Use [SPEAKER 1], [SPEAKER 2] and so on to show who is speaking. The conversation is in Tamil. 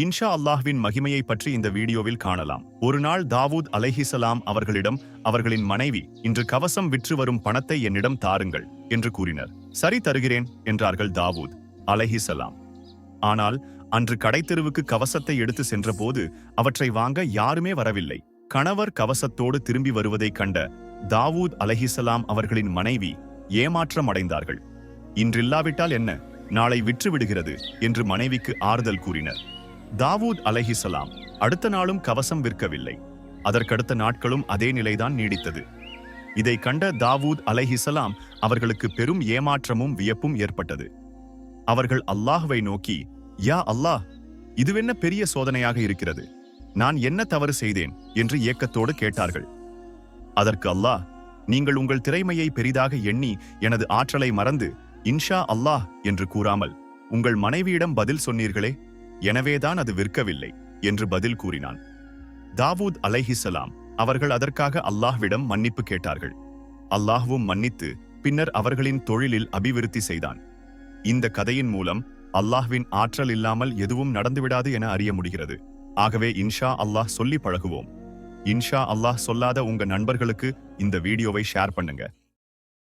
[SPEAKER 1] இன்ஷா அல்லாஹ்வின் மகிமையை பற்றி இந்த வீடியோவில் காணலாம். ஒரு நாள் தாவூத் அலைஹிசலாம் அவர்களிடம் அவர்களின் மனைவி இன்று கவசம் விற்று வரும் பணத்தை என்னிடம் தாருங்கள் என்று கூறினர். சரி தருகிறேன் என்றார்கள் தாவூத் அலைஹிசலாம் ஆனால் அன்று கடைத்தெருவுக்கு கவசத்தை எடுத்து சென்றபோது அவற்றை வாங்க யாருமே வரவில்லை. கணவர் கவசத்தோடு திரும்பி வருவதைக் கண்ட தாவூத் அலைஹிசலாம் அவர்களின் மனைவி ஏமாற்றம் அடைந்தார்கள். இன்றில்லாவிட்டால் என்ன? நாளை விற்று விடுகிறது என்று மனைவிக்கு ஆறுதல் கூறினர். தாவூத் அலைஹிசலாம் அடுத்த நாளும் கவசம் விற்கவில்லை. அதற்கடுத்த நாட்களும் அதே நிலைதான் நீடித்தது. இதை கண்ட தாவூத் அலைஹிசலாம் அவர்களுக்கு பெரும் ஏமாற்றமும் வியப்பும் ஏற்பட்டது. அவர்கள் அல்லாஹ்வை நோக்கி யா அல்லாஹ் இதுவென்ன பெரிய சோதனையாக இருக்கிறது? நான் என்ன தவறு செய்தேன்? என்று ஏக்கத்தோடு கேட்டார்கள். அதற்கு அல்லாஹ் நீங்கள் உங்கள் திறமையை பெரிதாக எண்ணி எனது ஆற்றலை மறந்து இன்ஷா அல்லாஹ் என்று கூறாமல் உங்கள் மனைவியிடம் பதில் சொன்னீர்களே எனவேதான் அது விற்கவில்லை என்று பதில் கூறினான். தாவூத் அலைஹிசலாம் அவர்கள் அதற்காக அல்லாஹ்விடம் மன்னிப்பு கேட்டார்கள். அல்லாஹ்வும் மன்னித்து பின்னர் அவர்களின் தொழிலில் அபிவிருத்தி செய்தான். இந்த கதையின் மூலம் அல்லாஹ்வின் ஆற்றல் இல்லாமல் எதுவும் நடந்துவிடாது என அறிய முடிகிறது. ஆகவே இன்ஷா அல்லாஹ் சொல்லி பழகுவோம். இன்ஷா அல்லாஹ் சொல்லாத உங்க நண்பர்களுக்கு இந்த வீடியோவை ஷேர் பண்ணுங்க.